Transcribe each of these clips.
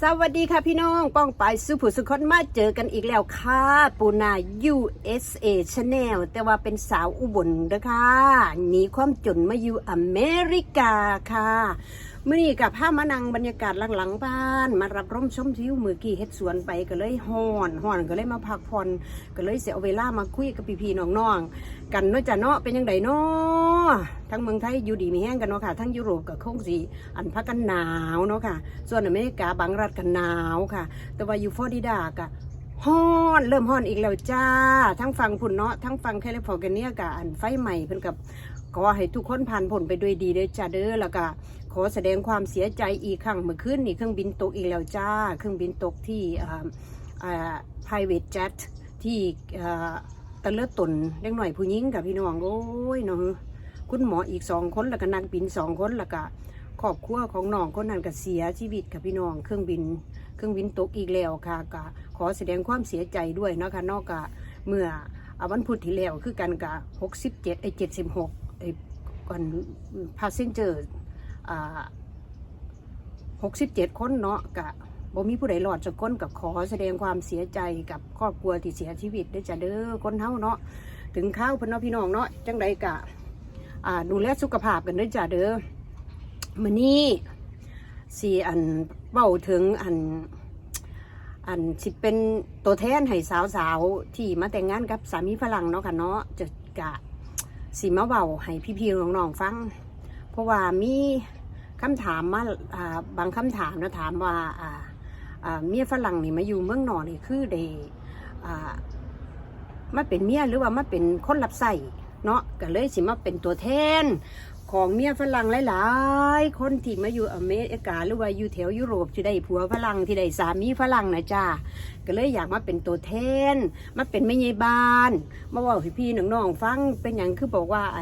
สวัสดีค่ะพี่น้องป้องไปสุผู้สุคนมาเจอกันอีกแล้วค่ะ ปูนา USA Channel แต่ว่าเป็นสาวอุบลนะคะหนีความจนมาอยู่อเมริกาค่ะ มื่อนี้กับผ้ามานังบรรยากาศหลังๆบ้าน มารับร่มชมทิวมือกี้เฮ็ดสวนไปก็เลยห่อนห่อนก็เลยมาพักผ่อนก็เลยเสียเวลามาคุยกับพี่ๆน้องๆกันเนาะจ้ะเนาะเป็นยังไงเนาะทั้งเมืองไทยอยู่ดีมีแห้งกันเนาะค่ะทั้งยุโรปกับคงสีอันพักกันหนาวเนาะค่ะ ส่วนอเมริกาบางรัฐกันหนาวค่ะ แต่ว่าอยู่ฟลอริดากะฮ้อนเริ่มฮ้อนอีกแล้วจ้า ทั้งฟังพุ่นเนาะทั้งฟังแคลิฟอร์เนียกับอันไฟใหม่เพิ่นกับขอให้ทุกคนผ่านผลไปด้วยดีเด้อจ้าเด้อแล้วก็ อแสดงความเสียใจอีกครั้งเมื่อคืนนี่เครื่องบินตกอีกแล้วจ้า เครื่องบินตกที่อ่าอ่า private jet ที่อ่าตะเลิดตนเล็กหน่อยผู้หญิงกับพี่น้องโอ้ยเนาะคุณหมออีกสองคนแล้วก็นักบินสองคนแล้วก็ครอบครัวของน้องคนนั้นก็เสียชีวิตค่ะพี่น้องเครื่องบิน เครื่องบินตกอีกแล้วค่ะก็ขอแสดงความเสียใจด้วยเนาะคะนอกจากเมื่ออาวันพุธที่แล้วคือกันกะหกสิบเจ็ดไอเจ็ดสิบหกไอก่อนพาเซนเจอร์ หกสิบเจ็ดคนเนาะกะบ่มีผู้ใดรอดจากคนกับขอแสดงความเสียใจกับครอบครัวที่เสียชีวิตได้จ้ะเด้อคนเฮาเนาะถึงข้าวพนเนาะพี่น้องเนาะจังใดกะอ่าดูแลสุขภาพกันด้อจ้ะเด้อมื่อนี้สีอันเบ้าถึงอันอันสิเป็นตัวแทนให้สาวๆ ที่มาแต่งงานกับสามีฝรั่งเนาะค่ะเนาะจะกะสีมาเบาให้พี่ๆน้องๆฟัง เพราะว่ามี คำถามมาบางคำถามนะถามว่าเมียฝรั่งนี่มาอยู่เมืองนอกนี่คือได้อ่ามาเป็นเมียหรือว่ามาเป็นคนรับใส่เนาะก็เลยสิมาเป็นตัวแทนของเมียฝรั่งหลายๆ คนที่มาอยู่อเมริกาหรือว่าอยู่แถวยุโรปที่ได้ผัวฝรั่งที่ได้สามีฝรั่งนะจ้าก็เลยอยากมาเป็นตัวแทน มาเป็นแม่ยายบ้าน มาว่าพี่น้องๆฟังเป็นอย่างคือบอกว่าไอ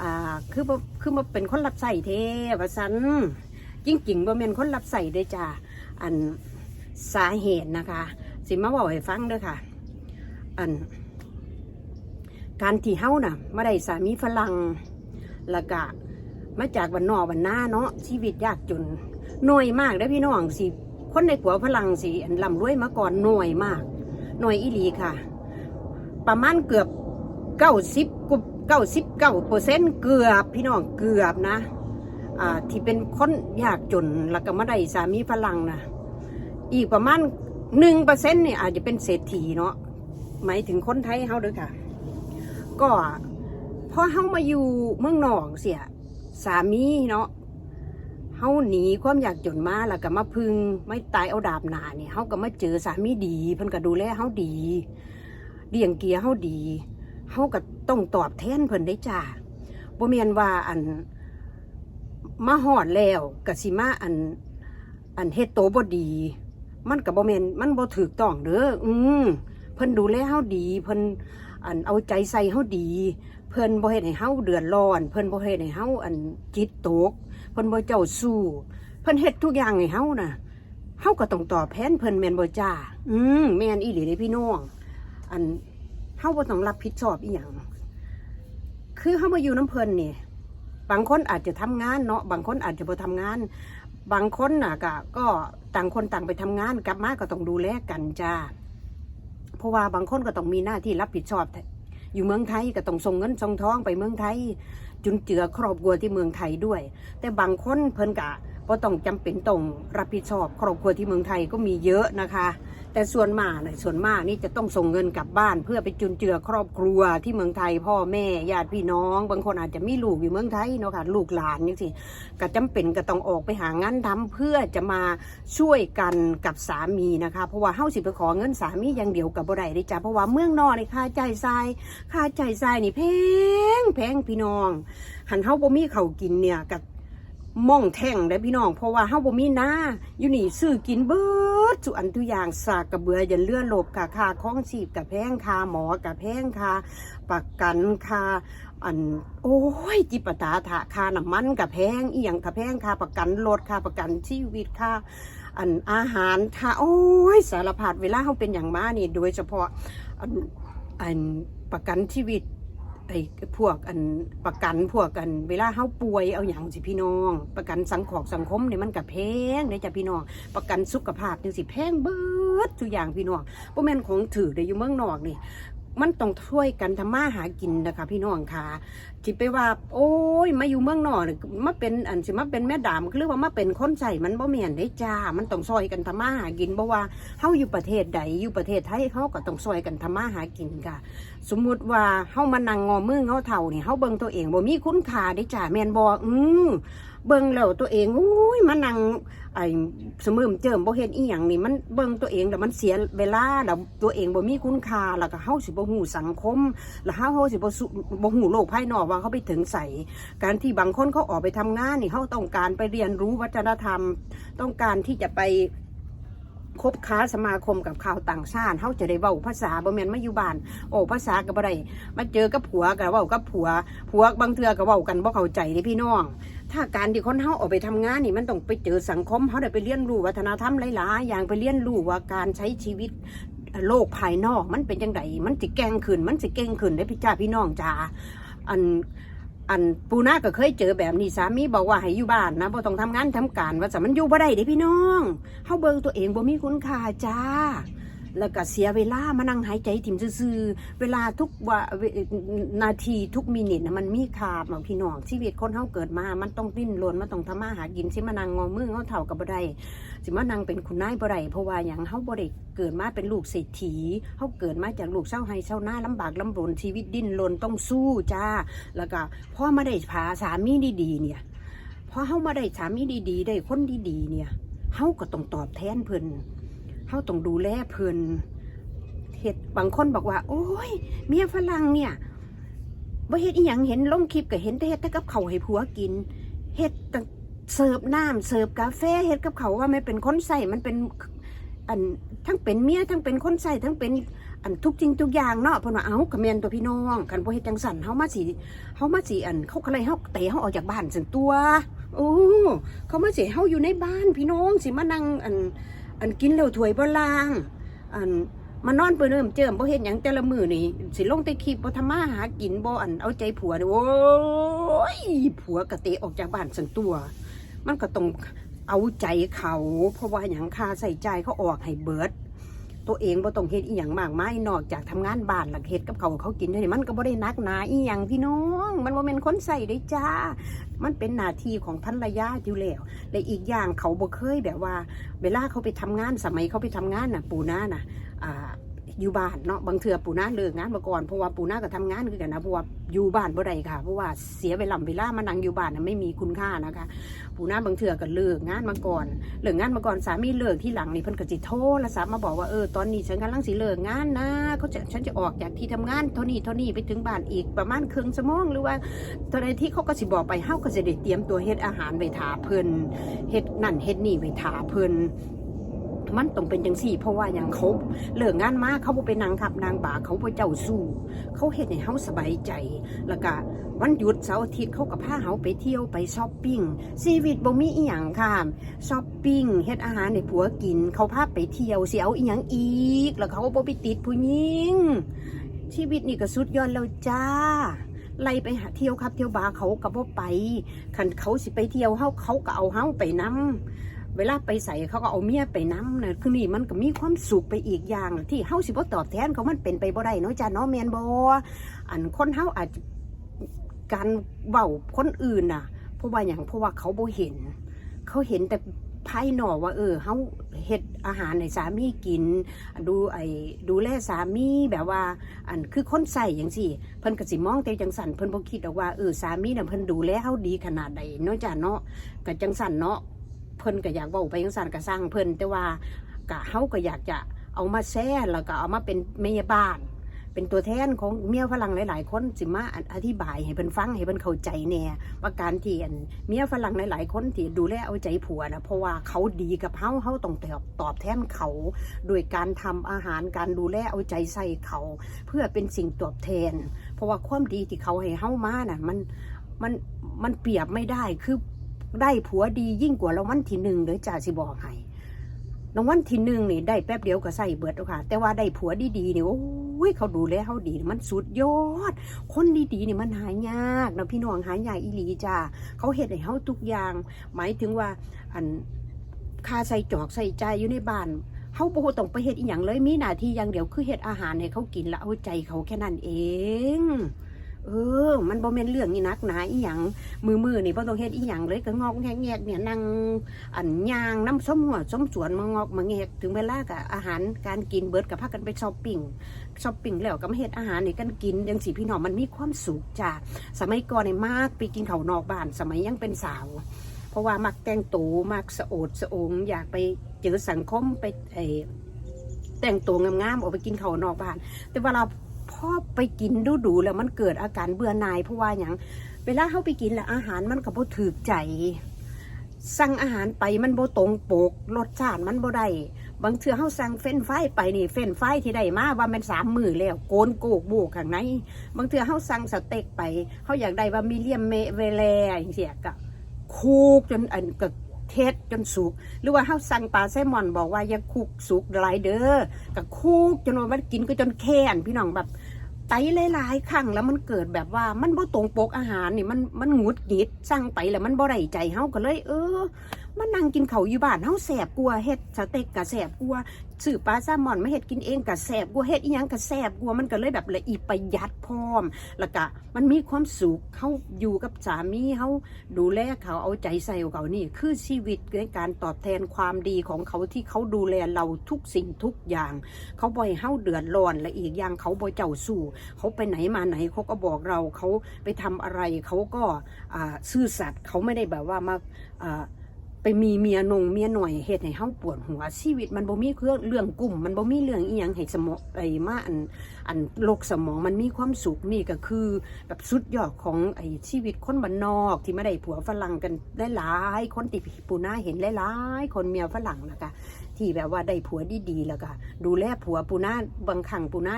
อ่าคือบ่คือมาเป็นคนรับใส่เทว่าสันจริงๆบ่แม่นคนรับใส่ได้จ้าอันสาเหตุนะคะ สิมาเว่าให้ฟังเด้อค่ะ อัน การที่เฮาน่ะมาได้สามีฝรั่งล้วก็มาจากวันนอกวันหน้าเนาะชีวิตยากจนหน่อยมากได้พี่น้องสิคนในผัวพลังสิอันลำรวยมาก่อนหน่อยมากหน่อยอีหลีค่ะ ประมาณเกือบเก้าสิบ เก้าสิบเก้าเปอร์เซ็นต์เกือบพี่น้องเกือบนะอ่าที่เป็นคนยากจนแล้วก็มาได้สามีฝรั่งนะอีกประมาณหนึ่งเปอร์เซ็นต์เนี่ยอาจจะเป็นเศรษฐีเนาะหมายถึงคนไทยเฮาเด้อค่ะ ก็พอเฮามาอยู่เมืองนอกเสียสามีเนาะเฮาหนีความอยากจนมาแล้วก็มาพึ่งไม่ตายเอาดาบหนาเนี่ยเฮาก็มาเจอสามีดีเพิ่นก็ดูแลเฮาดีเลี้ยงเกียร์เฮาดี เฮาก็ต้องตอบแทนเพิ่นได้จ้าบ่แม่นว่าอันมาฮอดแล้วก็สิมาอัน อันเฮ็ดโตบ่ดี มันก็บ่แม่นมันบ่ถูกต้องเด้ออืมเพิ่นดูแลเฮาดี เพิ่นอันเอาใจใส่เฮาดี เพิ่นบ่เฮ็ดให้เฮาเดือดร้อน เพิ่นบ่เฮ็ดให้เฮาอันจิตตก เพิ่นบ่เจ้าสู้ เพิ่นเฮ็ดทุกอย่างให้เฮาน่ะเฮาก็ต้องตอบแทนเพิ่นแม่นบ่จ้า อืมแม่นอีหลีเด้พี่น้อง อันาบ่ต้องรับผิดชอบอีหยังคือเฮามาอยู่น้ำเพิ่นนี่บางคนอาจจะทำงานเนาะบางคนอาจจะบ่ทำงาน บางคนน่ะก็ก็ต่างคนต่างไปทำงานกลับมาก็ต้องดูแลกันจ้าเพราะว่าบางคนก็ต้องมีหน้าที่รับผิดชอบ อยู่เมืองไทยก็ต้องส่งเงินส่งท้องไปเมืองไทย จุนเจือครอบครัวที่เมืองไทยด้วย แต่บางคนเพิ่นกะก็ต้องจำเป็นต้องรับผิดชอบ ครอบครัวที่เมืองไทยก็มีเยอะนะคะ แต่ส่วนมากเนี่ยส่วนมากนี่จะต้องส่งเงินกลับบ้าน เพื่อไปจุนเจือครอบครัวที่เมืองไทย พ่อแม่ญาติพี่น้อง บางคนอาจจะมีลูกอยู่เมืองไทยเนาะค่ะลูกหลานนี่สิก็จำเป็นก็ต้องออกไปหางานทำเพื่อจะมาช่วยกันกับสามีนะคะ เพราะว่าเฮาสิไปขอเงินสามีอย่างเดียวกับบ่ได้เด้จ้ะเพราะว่าเมืองนอกนี่ค่าใช้จ่ายค่าใช้จ่ายนี่แพงแพงพี่น้องหันเฮาบ่มีเขากินเนี่ยกับ ม่องแท่งได้พี่น้อง เพราะว่าเฮาบ่มีนาอยู่นี่ซื้อกินเบิดสุอันทุอย่างสากกระเบือยันเลื่อนหลบค่ะค่าของชีพกับแพงค่าหมอกับแพงค่าประกันค่าอันโอ้ยจิปาตาถะค่าน้ำมันกับแพงอีหยังกับแพงค่าประกันรถค่าประกันชีวิตค่าอันอาหารค่าโอ้ยสารพัดเวลาเฮาเป็นอย่างมานี่ โดยเฉพาะอันอันประกันชีวิต ไอ้พวกอันประกันพวกกันเวลาเฮาป่วยเอาอย่างสิพี่น้อง ประกันสังขอกสังคมเนี่ยมันก็แพงเด้จ้ะพี่น้อง ประกันสุขภาพจังสิแพงเบิดทุกอย่างพี่น้องบ่แม่นของถือได้อยู่เมืองนอกนี่ มันต้องช่วยกันทำมาหากินนะคะพี่น้องค่ะที่ไปว่า โอ้ยมาอยู่เมืองนอกนี่มาเป็นอันสิมาเป็นแม่ดามหรือว่ามาเป็นคนใส่มันบ่แม่นได้จ้า มันต้องซอยกันทำมาหากินบ่ว่าเฮาอยู่ประเทศใดอยู่ประเทศไทยเฮาก็ต้องซอยกันทำมาหากินค่ะ สมมุติว่าเฮามานั่งงอมือเฮาเท่านี่เฮาเบิ่งตัวเองบ่มีคุณค่าได้จ้าแมนบ่อือ เบิ่งแล้วตัวเองอุ้ยมานั่งไอ้สมืมเจิมบ่เฮ็ดอีหยังนี่มันเบิ่งตัวเองแล้วมันเสียเวลาแล้วตัวเองบ่มีคุณค่าแล้วก็เฮาสิบ่ฮู้สังคม แล้วเฮาเฮาสิบ่บ่ฮู้โลกภายนอกว่าเขาไปถึงใสการที่บางคนเขาออกไปทำงานนี่เขาต้องการไปเรียนรู้วัฒนธรรม ต้องการที่จะไปคบค้าสมาคมกับข่าวต่างชาติเขาจะได้เว้าภาษาบ่แม่นมาอยู่บ้าน โอ้ภาษาก็บ่ได้มาเจอกับผัวก็เว้ากับผัว ผัวบางเทื่อก็เว้ากันบ่เข้าใจเด้พี่น้อง ถ้าการที่คนเฮาออกไปทำงานนี่มันต้องไปเจอสังคมเขาได้ไปเรียนรู้วัฒนธรรมหลายๆอย่างไปเรียนรู้ว่าการใช้ชีวิตโลกภายนอก มันเป็นจังไดมันสิแก่งขึ้น มันสิเก่งขึ้นได้พี่จ้าพี่น้องจ้าอันอันปูนาก็เคยเจอแบบนี้สามีบอกว่าให้อยู่บ้านนะบ่ต้องทำงานทำการว่าสมันอยู่บ่ได้เด้พี่น้องเฮาเบิ่งตัวเองบ่มีคุณค่าจ้า แล้วก็เสียเวลามานั่งหายใจถิ่มซื่อๆเวลาทุกว่านาทีทุกมินินะมันมีค่าบางพี่น้องชีวิตคนเฮาเกิดมา มันต้องดิ้นรนมันต้องทำมาหากินสิมานั่งงอมืองอเท่ากับบ่ได้สิมานั่งเป็นคุณนายบ่ได้เพราะว่าหยังเฮาบ่ได้เกิดมาเป็นลูกเศรษฐีเฮาเกิดมาจากลูกเศร้าไห้เศร้าหน้าลำบากลำบนชีวิตดิ้นรนต้องสู้จ้า แล้วก็พ่อมาได้พาสามีดีๆเนี่ยพอเฮามาได้สามีดีๆ ได้คนดีๆเนี่ยเฮาก็ต้องตอบแทนเพิ่น เฮาต้องดูแลเพิ่นเฮ็ดบางคนบอกว่า โอ้ย เมียฝรั่งเนี่ยบ่เฮ็ดอีหยังเห็นลงคลิปก็เห็นแต่เฮ็ดแต่กับเขาให้ผัวกินเฮ็ดเสิร์ฟน้ำเสิร์ฟกาแฟเฮ็ดกับเขาว่าไม่เป็นคนใส่มันเป็นอันทั้งเป็นเมียทั้งเป็นคนใส่ทั้งเป็นอันทุกจริงทุกอย่างเนาะเพิ่นว่าเอ้ากระแมนตัวพี่น้องกันบ่เฮ็ดจังสั่นเฮามาสิเฮามาสิอันเขาก็เลยเฮาเตะเฮาออกจากบ้านซั่นตัวโอ้เขามาสิเฮาอยู่ในบ้านพี่น้องสิมานั่งอัน อันกินแล้วถวยบ่ล้าง อันมานอนเปิ้นเริ่มเจิมบ่เฮ็ดหยังแต่ละมื้อนี่สิลงแต่คลิปบ่ทำมาหากินบ่อันเอาใจผัวนี่โอ้ยผัวกะเตะออกจากบ้านสันตัว มันก็ต้องเอาใจเขา เพราะว่าหยังค่าใส่ใจเขาออกให้เบิด ตัวเองบ่ต้องเฮ็ดอีหยังมากมายนอกจากทำงานบ้านหลักเฮ็ดกับเขาเขากินเท่านี้มันก็บ่ได้นักหนาอีหยังพี่น้อง มันบ่แม่นคนใส่ได้จ้า มันเป็นหน้าที่ของภรรยาอยู่แล้วและอีกอย่างเขาบ่เคยแบบว่า เวลาเขาไปทำงานสมัยเขาไปทำงานน่ะ ปูน้าน่ะอ่า อยู่บ้านเนาะบางเทื่อปู่น้าเลิกงานมาก่อนเพราะว่าปู่น้าก็ทำงานคือกันนะเพราะว่าอยู่บ้านบ่ได้ค่ะเพราะว่าเสียเวลาเวลามานั่งอยู่บ้านน่ะไม่มีคุณค่านะคะ ปู่น้าบางเทื่อก็เลิกงานมาก่อนเลิกงานมาก่อนสามีเลิกที่หลังนี่เพิ่นก็สิโทรศัพท์มาบอกว่าเออตอนนี้ฉันกำลังสิเลิกงานนะเขาจะฉันจะออกจากที่ทำงานเท่านี้เท่านี้ไปถึงบ้านอีกประมาณครึ่งชั่วโมงหรือว่าตอนที่เขาก็สิบอกไปเฮาก็จะได้เตรียมตัวเฮ็ดอาหารไว้ถาเพิ่นเฮ็ดนั่นเฮ็ดนี่ไว้ถาเพิ่น มันต้องเป็นจังซี่ เพราะว่าอย่างเขาเลิกงานมาเขาไปนั่งขับนางบาเขาบ่เจ้าสู้ เขาเฮ็ดให้เฮาสบายใจ แล้วก็วันหยุดเสาร์อาทิตย์เขาก็พาเฮาไปเที่ยวไปช้อปปิ้งชีวิตบ่มีอีหยังค่ะช้อปปิ้งเฮ็ดอาหารให้ผัวกิน เขาพาไปเที่ยวเสิเอาอีหยังอีก แล้วเขาก็บ่ไปติดผู้หญิงชีวิตนี่ก็สุดยอดแล้วจ้าไล่ไปหาเที่ยวครับเที่ยวบาเขาก็บ่ไปคันเขาสิไปเที่ยวเฮาเขาก็เอาเฮาไปนํ เวลาไปใส่เขาก็เอาเมียไปน้ำนะคือนี่มันก็มีความสุขไปอีกอย่างที่เฮาสิบ่ตอบแทนเขามันเป็นไปบ่ได้เนาะจ้าเนาะแมนบ่อันคนเฮาอาจจะการเว้าคนอื่นน่ะ เพราะว่าอย่างเพราะว่าเขาบ่เห็น เขาเห็นแต่ภายนอกว่า เออเฮาเฮ็ดอาหารให้สามีกิน ดูไอ้ดูแลสามีแบบว่า อันคือคนใส่อย่างสิเพิ่นก็สิมองแต่จังสันเพิ่นบ่คิดหรอกว่าเออสามีน่ะเพิ่นดูแลเฮาดีขนาดใดเนาะจ้าเนาะก็จังสันเนาะ เพิ่นก็อยากเว้าไปจังสันก็สร้างเพิ่นแต่ว่าก็เฮาก็อยากจะเอามาแชร์แล้วก็เอามาเป็นแม่บ้าน เป็นตัวแทนของเมียฝรั่งหลาย ๆ คนสิมาอธิบายให้เพิ่นฟังให้เพิ่นเข้าใจแน่ว่าการที่อันเมียฝรั่งหลาย ๆ คนที่ดูแลเอาใจผัวนะเพราะว่าเขาดีกับเฮาเฮาต้องตอบตอบแทนเขา โดยการทำอาหารการดูแลเอาใจใส่เขา เพื่อเป็นสิ่งตอบแทน เพราะว่าความดีที่เขาให้เฮามาน่ะมันมันมันเปรียบไม่ได้คือ ได้ผัวดียิ่งกว่ารางวัลที่หนึ่งเลยจ่าสิบอกให้รางวัลที่หนึ่งนี่ได้แป๊บเดียวก็ใส่เบิดแล้วค่ะ แต่ว่าได้ผัวดีๆนี่โอ้ยเขาดูแลเขาดีมันสุดยอด คนดีๆนี่มันหายากนะพี่น้องหายากอีหลีจ้าเขาเฮ็ดให้เฮาทุกอย่าง หมายถึงว่าอันคาใส่จอกใส่ใจอยู่ในบ้านเฮาโบต้องไปเฮ็ดอีหยังเลยมีหน้าที่อย่างเดียวคือเฮ็ดอาหารให้เขากินแล้วเอาใจเขาแค่นั้นเอง เออ มันบ่แม่นเรื่องนี่นักหนาอีหยังมือมือนี่บ่ต้องเฮ็ดอีหยังเลยก็งอกแงกแงกเนี่ยนั่งอันยางน้ำส้มหัวส้มสวนมางอกมาแงกถึงเวลาก็อาหารการกินเบิดก็พากันไปช้อปปิ้งช้อปปิ้งแล้วก็มาเฮ็ดอาหารให้กันกินจังสิพี่น้องมันมีความสุขจ้ะสมัยก่อนนี่มากไปกินข้าวนอกบ้านสมัยยังเป็นสาว เพราะว่ามักแต่งตัวมักสะโอดสะองอยากไปเจอสังคมไปไอแต่งตัวงามๆออกไปกินข้าวนอกบ้าน แต่เวลา พ่อไปกินดูดูแล้วมันเกิดอาการเบื่อหน่ายเพราะว่าอย่างเวลาเขาไปกินแล้วอาหารมันก็บ่ถือใจ สั่งอาหารไปมันบ่ตรงปกรสชาติมันบ่ได้บางเทื่อเฮาสั่งเฟ้นไฟไปนี่เฟ้นไฟที่ได้มาว่ามันสามมือแล้วโกนโกกโบกข้างในบางเทื่อเฮาสั่งสเต็กไปเฮาอยากได้ว่ามีเลียมเมเวแลอย่างเสียก็คูกจนอันก็เทศจนสุก หรือว่าเฮาสั่งปลาแซลมอนบอกว่าอย่าคุกสุกหลายเด้อก็คุกจนว่ามันกินก็จนแค้นพี่น้องแบบ ไตหลายๆครั้งแล้วมันเกิดแบบว่ามันบ่ตรงปกอาหารนี่มันมันหงุดหงิดสั่งไปแล้วมันบ่ได้ใจเฮาก็เลย เออ มานั่งกินเขาอยู่บ้านเฮาแสบกลัวเฮ็ดสเต็กกะแสบกลัวาซื้อปลาแซลมอนมาเฮ็ดกินเองกะแสบกลัวเฮ็ดอีหยังกะแสบกลัวมันก็เลยแบบละเอียดประหยัดพร้อม แล้วก็มันมีความสุขเขาอยู่กับสามีเขาดูแลเขาเอาใจใส่เขานี่ คือชีวิตในการตอบแทนความดีของเขาที่เขาดูแลเราทุกสิ่งทุกอย่าง เขาบ่อยเฮาเดือดร้อนและอีกอย่างเขาบ่เจ้าสู้เขาไปไหนมาไหนเขาก็บอกเราเขาไปทำอะไรเขาก็อ่าซื่อสัตย์เขาไม่ได้แบบว่ามา ไปมีเมียนงเมียหน่อยเหตุให้เฮาปวดหัวชีวิต มันบ่มีเครื่องเรื่องกลุ่ม มันบ่มีเรื่องอีหยังให้สมองไอ้มาอันอันโลกสมองมันมีความสุขนี่ก็คือ แบบสุดยอดของไอ้ชีวิตคนบ้านนอกที่ไม่ได้ผัวฝรั่งกันได้หลายๆคนติดปูนาเห็นหลายๆคนเมียฝรั่งนะคะ ที่แบบว่าได้ผัวดีๆแล้วก็ดูแลผัวปูนาบางครั้งปูนา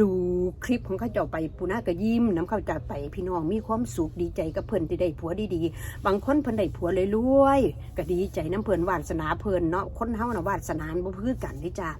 ดูคลิปของเขาเจ้าไปปูนาก็ยิ้มน้ำเข้าใจไปพี่น้องมีความสุขดีใจกับเพิ่นที่ได้ผัวดีๆ บางคนเพิ่นได้ผัวเลยรวยก็ดีใจน้ำเพิ่นวาสนาเพิ่นเนาะคนเฮาน่ะวาสนาบ่คือกันนี่จ้า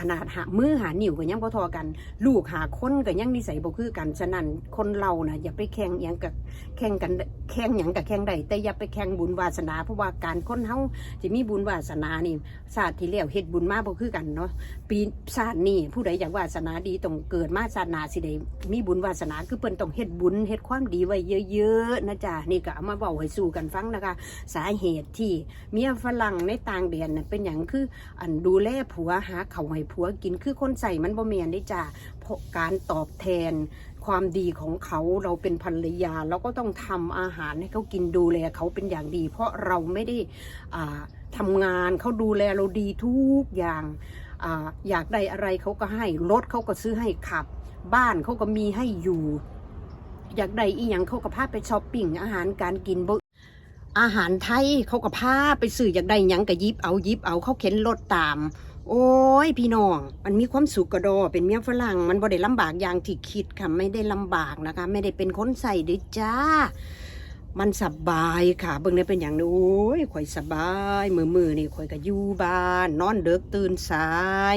ขนาดหามือหาหนิวก็ยังบ่ทอกัน ลูกหาคนก็ยังนิสัยบ่คือกัน ฉะนั้นคนเราน่ะอย่าไปแข่งหยังกับแข่งกันแข่งหยังกับแข่งใดแต่อย่าไปแข่งบุญวาสนา เพราะว่าการคนเฮาจะมีบุญวาสนานี่ชาติที่แล้วเฮ็ดบุญมาบ่คือกันเนาะปีชาตินี้ผู้ใดอยากวาสนาดีต้องเกิดมาชาตินาสิได้มีบุญวาสนาคือเพิ่นต้องเฮ็ดบุญเฮ็ดความดีไว้เยอะๆนะจ๊ะนี่ก็เอามาเว้าให้สู่กันฟังนะคะ สาเหตุที่เมียฝรั่งในต่างแดนน่ะเป็นอย่างคืออันดูแลผัวหาเขาให้ผัวกินคือคนใส่มันบ่แม่นได้จ้าเพราะการตอบแทนความดีของเขาเราเป็นภรรยาเราก็ต้องทำอาหารให้เขากินดูแลเขาเป็นอย่างดี เพราะเราไม่ได้อ่าทำงานเขาดูแลเราดีทุกอย่างออยากได้อะไรเขาก็ให้รถเขาก็ซื้อให้ขับ บ้านเขาก็มีให้อยู่ อยากได้อีหยังเขาก็พาไปช้อปปิ้งอาหารการกินบอาหารไทยเขาก็พาไปซื้ออยากได้หยังก็ยิบเอายิบเอาเขาเข็นรถตาม โอ้ยพี่น้อง มันมีความสุขกระโดเป็นเมียฝรั่ง มันบ่ได้ลำบากอย่างที่คิดค่ะไม่ได้ลำบากนะคะ ไม่ได้เป็นคนใส่ด้วยจ้า มันสบายค่ะ เบิ่งได้เป็นอย่างนี้โอ้ยข่อยสบายมือมือนี่ข่อยก็อยู่บ้าน นอนเด็กตื่นสาย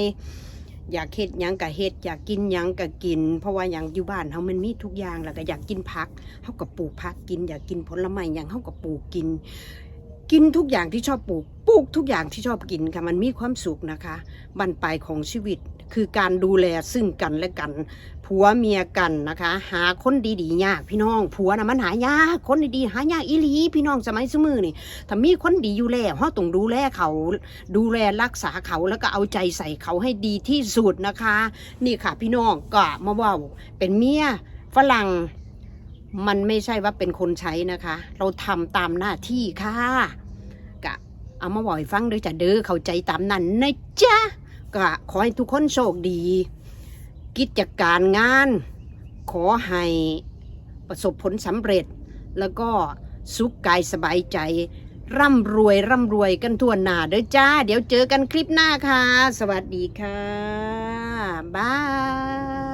อยากเฮ็ดหยังก็เฮ็ดอยากกินหยังก็กิน เพราะว่าอย่างอยู่บ้านเฮามันมีทุกอย่างแล้วก็อยากกินผักเฮาก็ปลูกผักกิน อยากกินผลไม้หยังเฮาก็ปลูกกิน กินทุกอย่างที่ชอบปลูก ปลูกทุกอย่างที่ชอบกินค่ะมันมีความสุขนะคะบั้นปลายของชีวิตคือการดูแลซึ่งกันและกัน ผัวเมียกันนะคะ หาคนดีๆยากพี่น้อง ผัวนะมันหายากคนดีๆหายากอีหลีพี่น้องสมัยสมือนี่ถ้ามีคนดีอยู่แล้วเฮาต้องดูแลเขา ดูแลรักษาเขาแล้วก็เอาใจใส่เขาให้ดีที่สุดนะคะ นี่ค่ะ พี่น้องก็มาว่าเป็นเมียฝรั่งมันไม่ใช่ว่าเป็นคนใช้นะคะ เราทำตามหน้าที่ค่ะ เอามาบ่อยฟังด้วยจ้ะเด้อเข้าใจตามนั้นนะจ๊ะก็ขอให้ทุกคนโชคดี กิจการงาน ขอให้ประสบผลสำเร็จ แล้วก็สุขกายสบายใจ ร่ำรวยร่ำรวยกันทั่วหน้าเด้อจ้า เดี๋ยวเจอกันคลิปหน้าค่ะ สวัสดีค่ะ บาย